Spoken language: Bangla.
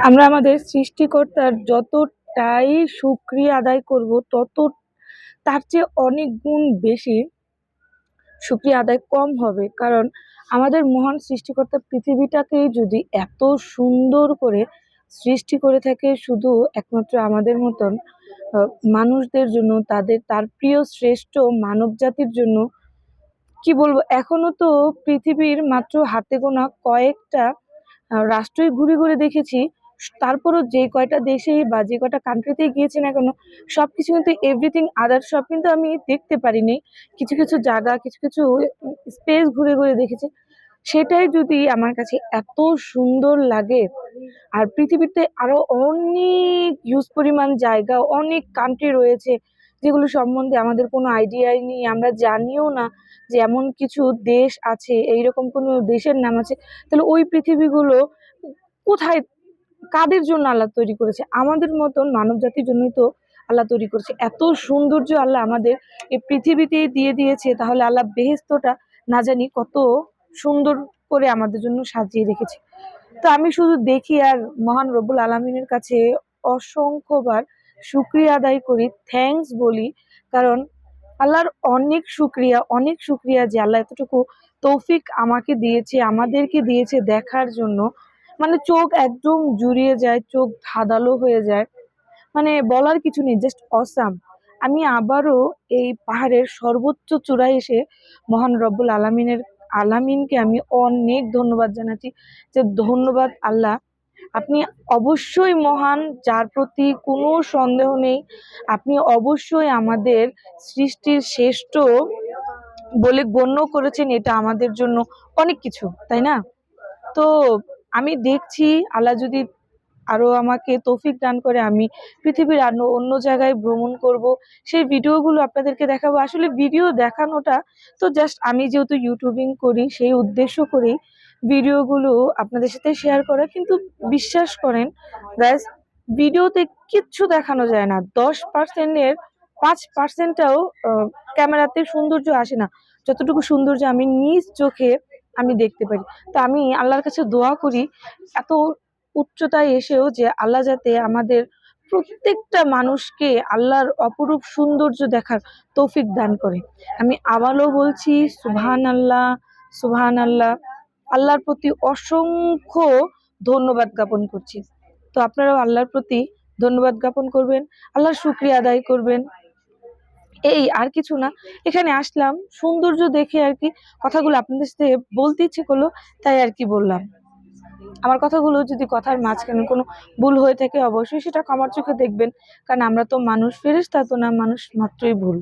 আমরা আমাদের সৃষ্টিকর্তার যতটাই শুকরিয়া আদায় করব, তত তার চেয়ে অনেক গুণ বেশি সুক্রিয়া আদায় কম হবে। কারণ আমাদের মহান সৃষ্টিকর্তা পৃথিবীটাকেই যদি এত সুন্দর করে সৃষ্টি করে থাকে শুধু একমাত্র আমাদের মতন মানুষদের জন্য, তাদের, তার প্রিয় শ্রেষ্ঠ মানব জাতির জন্য, কি বলব? এখনও তো পৃথিবীর মাত্র হাতে গোনা কয়েকটা রাষ্ট্রই ঘুরে ঘুরে দেখেছি তারপরও যে কয়টা দেশে বা যে কয়টা কান্ট্রিতে গিয়েছি না কেন সব কিছু কিন্তু এভরিথিং আদার সব কিন্তু আমি দেখতে পারিনি। কিছু কিছু জায়গা, কিছু কিছু স্পেস ঘুরে ঘুরে দেখেছি। সেটাই যদি আমার কাছে এত সুন্দর লাগে, আর পৃথিবীতে আরও অনেক ইউজ পরিমাণ জায়গা, অনেক কান্ট্রি রয়েছে, যেগুলো সম্বন্ধে আমাদের কোনো আইডিয়াই নেই। আমরা জানিও না যে এমন কিছু দেশ আছে, এইরকম কোনো দেশের নাম আছে, তাহলে ওই পৃথিবীগুলো কোথায় কাদের জন্য আল্লাহ তৈরি করেছে? আমাদের মতন মানব জাতির জন্যই তো আল্লাহ তৈরি করেছে। এত সৌন্দর্য আল্লাহ আমাদের এই পৃথিবীতে দিয়ে দিয়েছে, তাহলে আল্লাহ বেহেস্তটা না জানি কত সুন্দর করে আমাদের জন্য সাজিয়ে রেখেছে। তো আমি শুধু দেখি আর মহান রব্বুল আলমিনের কাছে অসংখ্যবার শুক্রিয়া আদায় করি থ্যাঙ্কস বলি, কারণ আল্লাহর অনেক শুক্রিয়া অনেক শুক্রিয়া যে আল্লাহ এতটুকু তৌফিক আমাকে দিয়েছে, আমাদেরকে দিয়েছে দেখার জন্য। মানে চোখ একদম জুড়িয়ে যায়, চোখ ধাঁধালো হয়ে যায়। মানে বলার কিছু নেই জাস্ট অসাম আমি আবারও এই পাহাড়ের সর্বোচ্চ চূড়ায় এসে মহান রব্বুল আলামিনের, আলামিনকে আমি অনেক ধন্যবাদ জানাচ্ছি যে ধন্যবাদ আল্লাহ। আপনি অবশ্যই মহান, যার প্রতি কোনো সন্দেহ নেই। আপনি অবশ্যই আমাদের সৃষ্টির শ্রেষ্ঠ বলে গণ্য করেছেন, এটা আমাদের জন্য অনেক কিছু, তাই না? তো আমি দেখছি আল্লাহ যদি আরও আমাকে তৌফিক দান করে, আমি পৃথিবীর আরও অন্য জায়গায় ভ্রমণ করব, সেই ভিডিওগুলো আপনাদেরকে দেখাবো। আসলে ভিডিও দেখানোটা তো জাস্ট আমি যেহেতু ইউটিউবিং করি, সেই উদ্দেশ্য করেই ভিডিওগুলো আপনাদের সাথে শেয়ার করা। কিন্তু বিশ্বাস করেন গাইস ভিডিওতে কিচ্ছু দেখানো যায় না। দশ পার্সেন্টের পাঁচ পার্সেন্টটাও ক্যামেরাতে সৌন্দর্য আসে না। যতটুকু সৌন্দর্য আমি নিজ চোখে আমি দেখতে পারি। তো আমি আল্লাহর কাছে দোয়া করি, এত উচ্চতায় এসেও যে আল্লাহ যাতে আমাদের প্রত্যেকটা মানুষকে আল্লাহর অপরূপ সৌন্দর্য দেখার তৌফিক দান করে। আমি আবারও বলছি সুবহান আল্লাহ সুবহান আল্লাহ আল্লাহর প্রতি অসংখ্য ধন্যবাদ জ্ঞাপন করছি। তো আপনারাও আল্লাহর প্রতি ধন্যবাদ জ্ঞাপন করবেন, আল্লাহর শুক্রিয়া আদায় করবেন। এই আর কিছু না। এখানে আসলাম, সৌন্দর্য দেখে আর কি কথাগুলো আপনাদের সাথে বলতে ইচ্ছে করল, তাই আর কি বললাম। আমার কথাগুলো যদি কথার মাঝখানে কোনো ভুল হয়ে থাকে, অবশ্যই সেটা ক্ষমার চোখে দেখবেন, কারণ আমরা তো মানুষ ফেরেশতা, তো না, মানুষ মাত্রই ভুল।